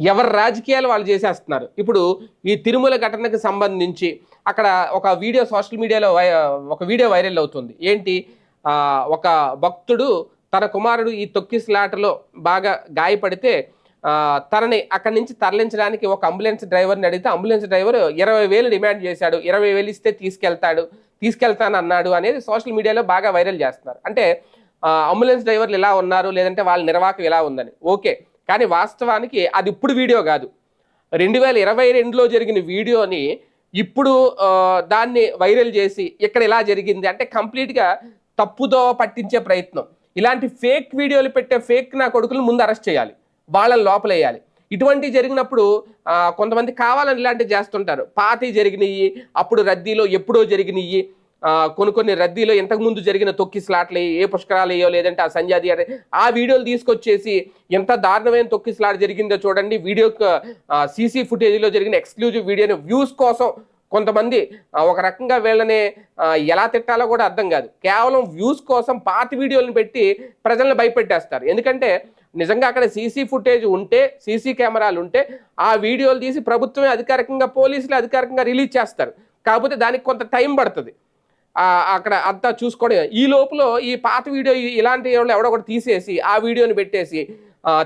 ఎవరి రాజకీయాలు వాళ్ళు చేసేస్తున్నారు. ఇప్పుడు ఈ తిరుమల ఘటనకు సంబంధించి అక్కడ ఒక వీడియో సోషల్ మీడియాలో వై- ఒక వీడియో వైరల్ అవుతుంది. ఏంటి? ఒక భక్తుడు తన కుమారుడు ఈ తొక్కిస్లాటలో బాగా గాయపడితే తనని అక్కడి నుంచి తరలించడానికి ఒక అంబులెన్స్ డ్రైవర్ని అడిగితే అంబులెన్స్ డ్రైవర్ ఇరవై వేలు డిమాండ్ చేశాడు. ఇరవై వేలు ఇస్తే తీసుకెళ్తాడు తీసుకెళ్తాను అన్నాడు అనేది సోషల్ మీడియాలో బాగా వైరల్ చేస్తున్నారు. అంటే అంబులెన్స్ డ్రైవర్లు ఇలా ఉన్నారు లేదంటే వాళ్ళ నిర్వాహకం ఇలా ఉందని. ఓకే. కానీ వాస్తవానికి అది ఇప్పుడు వీడియో కాదు. రెండు వేల ఇరవై రెండులో జరిగిన వీడియోని ఇప్పుడు దాన్ని వైరల్ చేసి ఇక్కడ ఇలా జరిగింది అంటే కంప్లీట్గా తప్పుదో పట్టించే ప్రయత్నం. ఇలాంటి ఫేక్ వీడియోలు పెట్టే ఫేక్ నా కొడుకులు ముందు అరెస్ట్ చేయాలి. వాళ్ళని లోపలేయాలి. ఇటువంటి జరిగినప్పుడు కొంతమంది కావాలని ఇలాంటివి చేస్తుంటారు. పాతి జరిగినవి అప్పుడు రద్దీలో ఎప్పుడో జరిగినవి కొన్ని కొన్ని రద్దీలో ఇంతకుముందు జరిగిన తొక్కి స్లాట్లు ఏ పుష్కరాలు అయ్యో లేదంటే ఆ సంజాది అనే ఆ వీడియోలు తీసుకొచ్చేసి ఎంత దారుణమైన తొక్కి స్లాట్ జరిగిందో చూడండి. వీడియో సీసీ ఫుటేజ్లో జరిగిన ఎక్స్క్లూజివ్ వీడియోని వ్యూస్ కోసం కొంతమంది ఒక రకంగా వీళ్ళని ఎలా తిట్టాలో కూడా అర్థం కాదు. కేవలం వ్యూస్ కోసం పాత వీడియోలను పెట్టి ప్రజలను భయపెట్టేస్తారు. ఎందుకంటే నిజంగా అక్కడ సీసీ ఫుటేజ్ ఉంటే సీసీ కెమెరాలు ఉంటే ఆ వీడియోలు తీసి ప్రభుత్వమే అధికారికంగా పోలీసులు అధికారికంగా రిలీజ్ చేస్తారు. కాకపోతే దానికి కొంత టైం పడుతుంది. అక్కడ అంతా చూసుకోవడం ఈ లోపల ఈ పాత వీడియో ఇలాంటి వాళ్ళు ఎవడో ఒకటి తీసేసి ఆ వీడియోని పెట్టేసి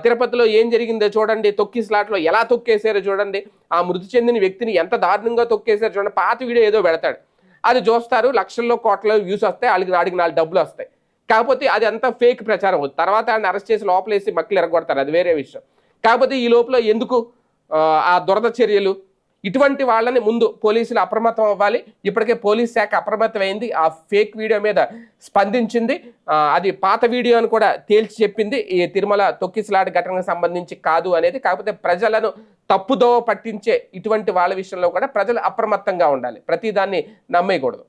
తిరుపతిలో ఏం జరిగిందో చూడండి తొక్కి స్లాట్లో ఎలా తొక్కేసారో చూడండి ఆ మృతి చెందిన వ్యక్తిని ఎంత దారుణంగా తొక్కేసారో చూడండి పాత వీడియో ఏదో పెడతాడు. అది చూస్తారు లక్షల్లో కోట్ల వ్యూస్ వస్తాయి వాళ్ళకి నాడికి నాలుగు డబ్బులు వస్తాయి. కాకపోతే అది అంతా ఫేక్ ప్రచారం అవుతుంది. తర్వాత ఆయన అరెస్ట్ చేసి లోపలేసి మక్కలు ఎరగొడతారు అది వేరే విషయం. కాకపోతే ఈ లోపల ఎందుకు ఆ దురద చర్యలు ఇటువంటి వాళ్ళని ముందు పోలీసులు అప్రమత్తం అవ్వాలి. ఇప్పటికే పోలీస్ శాఖ అప్రమత్తమైంది ఆ ఫేక్ వీడియో మీద స్పందించింది. అది పాత వీడియో అని కూడా తేల్చి చెప్పింది. ఈ తిరుమల తొక్కిసలాట ఘటనకు సంబంధించి కాదు అనేది. కాకపోతే ప్రజలను తప్పుదోవ పట్టించే ఇటువంటి వాళ్ళ విషయంలో కూడా ప్రజలు అప్రమత్తంగా ఉండాలి. ప్రతిదాన్ని నమ్మేయకూడదు.